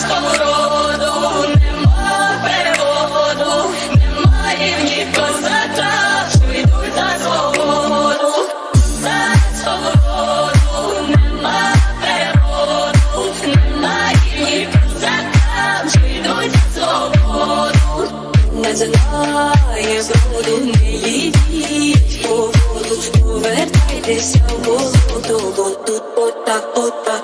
Українському роду нема переводу, немає в них козака, що йдуть на свободу, Козацькому роду нема переводу, немає в них козака, що йдуть на свободу, не знає зроду, не їдіть по воду, повертайтеся в болото, бо тут отак, отак.